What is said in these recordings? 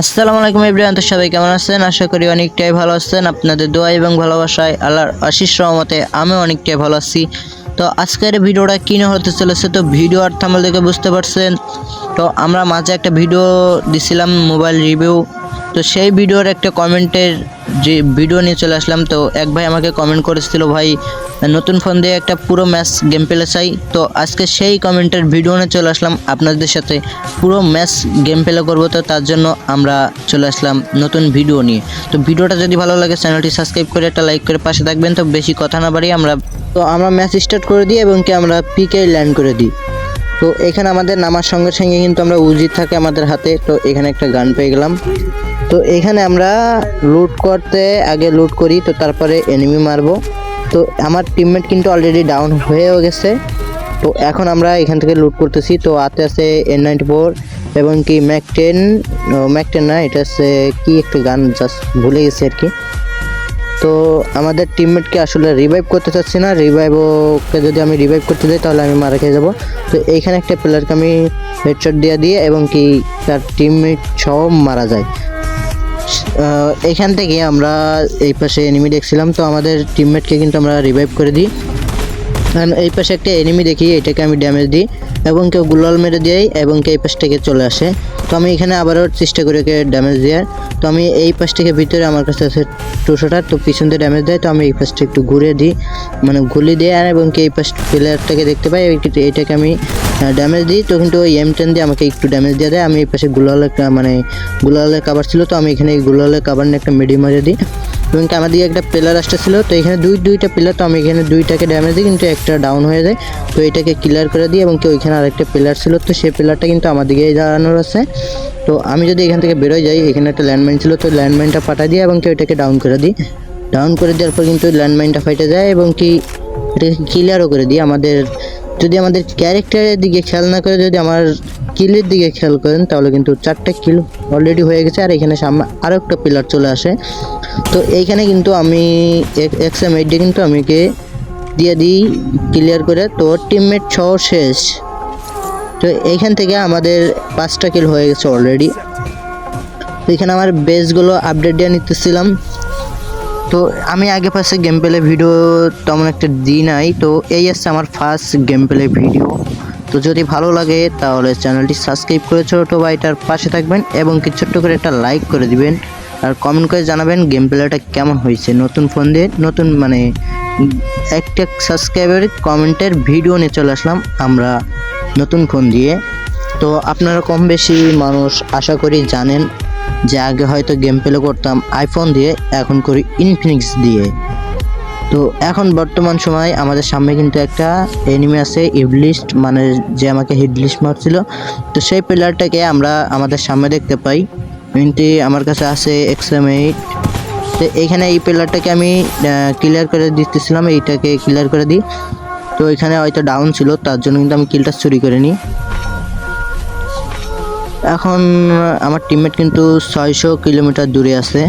আসসালামু আলাইকুম এভরিওয়ান, তো সবাই কেমন আছেন? আশা করি অনেকটাই ভালো আছেন। আপনাদের দোয়া এবং ভালোবাসায় আল্লাহর আশিস রহমতে আমি অনেকটাই ভালো আছি। তো আজকের ভিডিওটা কিনে হতে চলেছে? তো ভিডিও আর থামাল দেখে বুঝতে পারছেন। তো আমরা মাঝে একটা ভিডিও দিছিলাম মোবাইল রিভিউ। তো সেই ভিডিওর একটা কমেন্টের যে ভিডিও নিয়ে চলে আসলাম, তো এক ভাই আমাকে কমেন্ট করেছিল, ভাই, নতুন ফোন দিয়ে একটা পুরো ম্যাচ গেম প্লে চাই। তো আজকে সেই কমেন্টের ভিডিও নিয়ে চলে আসলাম আপনাদের সাথে। পুরো ম্যাচ গেম পেলে করব, তো তার জন্য আমরা চলে আসলাম নতুন ভিডিও নিয়ে। তো ভিডিওটা যদি ভালো লাগে, চ্যানেলটি সাবস্ক্রাইব করে একটা লাইক করে পাশে থাকবেন, তো বেশি কথা না বাড়ি আমরা তো আমরা ম্যাচ স্টার্ট করে দিই এবং কি আমরা পিকে ল্যান্ড করে দিই। তো এখানে আমাদের নামার সঙ্গে সঙ্গে কিন্তু আমরা উজির থাকে আমাদের হাতে, তো এখানে একটা গান পেয়ে গেলাম। তো এখানে আমরা লুট করতে আগে লুট করি, তো তারপরে এনিমি মারবো। তো আমার টিমমেট কিন্তু অলরেডি ডাউন হয়েও গেছে। তো এখন আমরা এখান থেকে লুট করতেছি। তো আতে আছে এন নাইনটি ফোর এবং কি ম্যাক টেন ম্যাক টেন না, এটা হচ্ছে কি একটা গান জাস্ট ভুলে গেছি আর কি। তো আমাদের টিমমেটকে আসলে রিভাইভ করতে চাচ্ছি না। রিভাইভ ওকে যদি আমি রিভাইভ করতে যাই, তাহলে আমি মারা খেয়ে যাব। তো এইখানে একটা প্লেয়ারকে আমি হেডশট দিয়ে দিয়ে এবং কি তার টিমমেট সব মারা যায়। এখান থেকে আমরা এই পাশে এনিমি দেখছিলাম, তো আমাদের টিমমেটকে কিন্তু আমরা রিভাইভ করে দিই। কারণ এই পাশে একটা এনিমি দেখি, এটাকে আমি ড্যামেজ দিই এবং কেউ গুলাল মেরে দিই এবং কে এই পাশ থেকে চলে আসে। তো আমি এখানে আবারও চেষ্টা করি ওকে ড্যামেজ দেওয়ার তো আমি এই পাশ থেকে ভিতরে আমার কাছে আছে টু তো পিছন দিয়ে ড্যামেজ দেয়। তো আমি এই পাশটা একটু ঘুরে দিই মানে গুলি দিয়ে আর এবং কি এই পাশ প্লেয়ারটাকে দেখতে পাই এইটাকে আমি ড্যামেজ দিই তো কিন্তু ওই এম টেন দিয়ে আমাকে একটু ড্যামেজ দিয়ে দেয়। আমি পাশে গুলালের মানে গুলালের কাবার ছিল তো আমি এখানে গুলালের কাবার নিয়ে একটা মিডিয়াম মারে দিই। এবং আমার দিকে একটা আসতে ছিল, তো এখানে দুই দুইটা প্লেয়ার তো আমি এখানে দুইটাকে ড্যামেজ দিই, কিন্তু একটা ডাউন হয়ে যায়। তো এটাকে ক্লিয়ার করে দিই এবং কি ওইখানে আরেকটা প্লেয়ার ছিল, তো সেই প্লেয়ারটা কিন্তু আমার দিকেই দাঁড়ানোর আছে। তো আমি যদি এখান থেকে বেরোয় যাই, এখানে একটা ল্যান্ডমাইন ছিল, তো ল্যান্ডমাইনটা পাঠিয়ে দিই এবং কেউ এটাকে ডাউন করে দিই। ডাউন করে দেওয়ার পর কিন্তু ল্যান্ডমাইনটা ফাইটে যায় এবং কি এটাকে ক্লিয়ারও করে দিই আমাদের যদি আমাদের ক্যারেক্টারের দিকে খেয়াল না করে, যদি আমার কিলের দিকে খেয়াল করেন, তাহলে কিন্তু চারটে কিল অলরেডি হয়ে গেছে, আর এখানে সামনে আরও একটা পিলার চলে আসে। তো এইখানে কিন্তু আমি এক্স এম এইটে কিন্তু আমিকে দিয়ে দিই ক্লিয়ার করে, তো টিমমেট সহ শেষ। তো এইখান থেকে আমাদের পাঁচটা কিল হয়ে গেছে অলরেডি এখানে আমার বেসগুলো আপডেট দিয়ে নিতেছিলাম। তো আমি আগে পাশে গেম প্লে ভিডিও তেমন একটা দিই নাই। তো এই আসছে আমার ফার্স্ট গেম প্লে ভিডিও তো যদি ভালো লাগে তাহলে চ্যানেলটি সাবস্ক্রাইব করে ছোটো ভাইটার পাশে থাকবেন এবং কি ছোট্ট করে একটা লাইক করে দিবেন। আর কমেন্ট করে জানাবেন গেম প্লেটা কেমন হয়েছে। নতুন ফোন দিয়ে নতুন মানে একটা সাবস্ক্রাইবার কমেন্টের ভিডিও নিয়ে চলে আসলাম আমরা নতুন ফোন দিয়ে। তো আপনারা কম বেশি মানুষ আশা করি জানেন যে আগে হয়তো গেম প্লে করতাম আইফোন দিয়ে, এখন করি ইনফিনিক্স দিয়ে। তো এখন বর্তমান সময় আমাদের সামনে কিন্তু একটা এনিমি আছে ইবলিস্ট মানে যে আমাকে হিডলিস্ট মারছিল। তো সেই প্লেয়ারটাকে আমরা আমাদের সামনে দেখতে পাই। কিন্তু আমার কাছে আছে এক্স এম এইট তো এইখানে এই প্লেয়ারটাকে আমি ক্লিয়ার করে দিতেছিলাম, এইটাকে ক্লিয়ার করে দিই। তো এখানে হয়তো ডাউন ছিল, তার জন্য কিন্তু আমি কিলটা চুরি করে নিই এখন আমার টিমমেট কিন্তু ছয়শো কিলোমিটার দূরে আছে।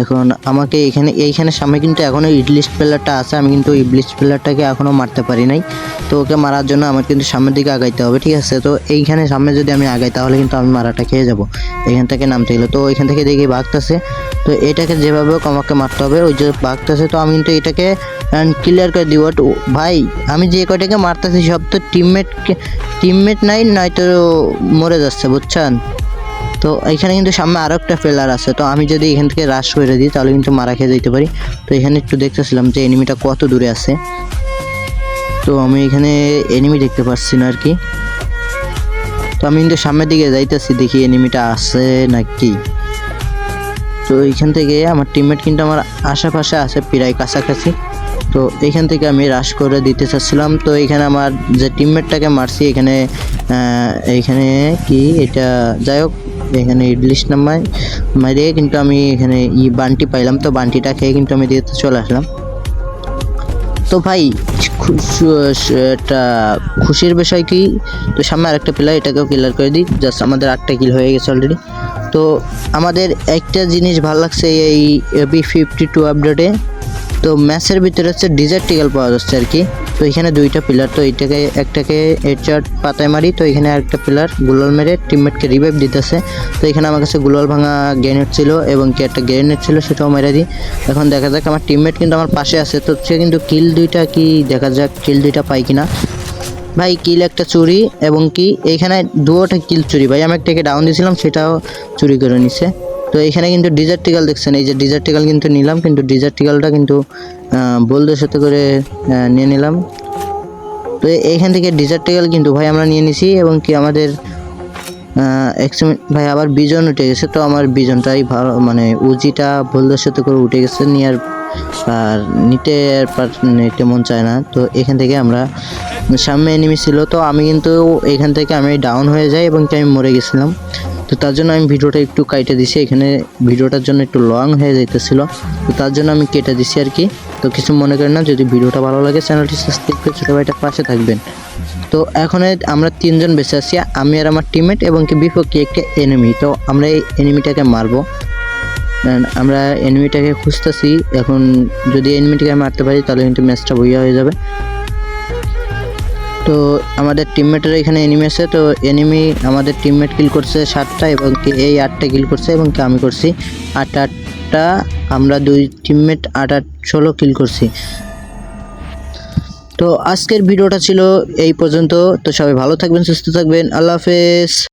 এখন আমাকে এখানে, এইখানে সামনে কিন্তু এখনও ইডলিস্ট প্লেয়ারটা আছে, আমি কিন্তু ইডলিস্ট প্লেয়ারটাকে এখনও মারতে পারি নাই। তো ওকে মারার জন্য আমার কিন্তু সামনের দিকে আগাইতে হবে, ঠিক আছে? তো এইখানে সামনে যদি আমি আগাই, তাহলে কিন্তু আমি মারাটা খেয়ে যাব। এখান থেকে নামতে গেলে। তো ওইখান থেকে দেখি বাঘতাছে তো এটাকে যেভাবে হোক আমাকে মারতে হবে, ওই যে বাঘতাছে তো আমি কিন্তু এটাকে ক্লিয়ার করে দিব। ভাই, আমি যে কয়টাকে মারতেছি সব তো টিমমেটকে টিমমেট নাই, নয়তো মরে যাচ্ছে, বুঝছেন? তো এখানে কিন্তু সামনে আরও একটা প্লেয়ার আছে। তো আমি যদি এখান থেকে রাশ করে দিই তাহলে কিন্তু মারা খেয়ে যেতে পারি। তো এখানে একটু দেখতেছিলাম যে এনিমিটা কত দূরে আছে। তো আমি এখানে এনিমি দেখতে পাচ্ছি না আর কি তো আমি কিন্তু সামনের দিকে যাইতেছি দেখি এনিমিটা আছে নাকি। তো এইখান থেকে আমার টিমমেট কিন্তু আমার আশেপাশে আছে প্রায় কাছাকাছি। তো এইখান থেকে আমি রাশ করে দিতে চাচ্ছিলাম। তো এখানে আমার যে টিমমেটটাকে মারছি এখানে আহ, এইখানে কি? এটা যাই হোক এখানে ইডলিশ নামায় মারিয়ে কিন্তু আমি এখানে ই বান্টি পাইলাম। তো বান্টিটা খেয়ে কিন্তু আমি দিতে চলে আসলাম। তো ভাই একটা খুশির বিষয় কি? তো সামনে আরেকটা প্লেয়ার এটাকেও ক্লিয়ার করে দিই। জাস্ট আমাদের আটটা কিল হয়ে গেছে অলরেডি তো আমাদের একটা জিনিস ভালো লাগছে এই বি ফিফটি টু আপডেটে তো ম্যাচের ভিতরে হচ্ছে ডিজার্টিক্যাল পাওয়া যাচ্ছে আর কি। তো এখানে দুইটা পিলার তো এইটাকে একটাকে হেডশট পাতায় মারি, তো এখানে আরেকটা পিলার গুলাল মেরে টিমমেটকে রিভাইভ দিতেছে। তো এখানে আমার কাছে গুলাল ভাঙা গ্রেনেড ছিল এবং কি একটা গ্রেনেড ছিল সেটাও মেরে দিই। এখন দেখা যাক, আমার টিমমেট কিন্তু আমার পাশে আছে, তো সে কিন্তু কিল দুইটা কি দেখা যাক কিল দুইটা পাই কিনা। ভাই কিল একটা চুরি এবং কি এইখানে দুটোটা কিল চুরি। ভাই, আমি একটাকে ডাউন দিয়েছিলাম সেটাও চুরি করে নিছে। তো এখানে কিন্তু ডিজার্টিকাল দেখছেন, এই যে ডিজার্টিকাল কিন্তু নিলাম, কিন্তু ডিজার্টিকালটা কিন্তু বলদের সাথে করে নিয়ে নিলাম। তো এইখান থেকে ডিজার্টিকাল কিন্তু ভাই আমরা নিয়ে নিছি এবং কি আমাদের ভাই আবার বিজন উঠে গেছে, তো আমার বিজনটাই ভালো মানে উজিটা বলদের সাথে করে উঠে গেছে নিয়ে আর আর নিতে আর নিতে মন চায় না। তো এখান থেকে আমরা সামনে এনিমি ছিল, তো আমি কিন্তু এখান থেকে আমি ডাউন হয়ে যাই এবং কি আমি মরে গেছিলাম। তো তার জন্য আমি ভিডিওটা একটু কাইটে দিছি। এখানে ভিডিওটার জন্য একটু লং হয়ে যাইতেছিল। তো তার জন্য আমি কেটে দিছি আর কি। তো কিছু মনে করেন না, যদি ভিডিওটা ভালো লাগে চ্যানেলটি সাবস্ক্রাইব করে ছোটো ভাইটার পাশে থাকবেন। তো এখন আমরা তিনজন বেঁচে আছি, আমি আর আমার টিমমেট এবং কি বিপক্ষে একটা এনিমি তো আমরা এই এনিমিটাকে মারবো। আমরা এনিমিটাকে খুঁজতেছি। এখন যদি এনিমিটাকে মারতে পারি, তাহলে কিন্তু ম্যাচটা বইয়া হয়ে যাবে। তো আমাদের টিমমেটের এখানে এনিমি আছে, তো এনিমি আমাদের টিমমেট কিল করছে সাতটা এবং কি এই আটটা কিল করছে এবং কি আমি করছি আট আটটা, আমরা দুই টিমমেট আট আট ষোলো কিল করছি। তো আজকের ভিডিওটা ছিল এই পর্যন্ত, তো সবাই ভালো থাকবেন, সুস্থ থাকবেন, আল্লাহ হাফেজ।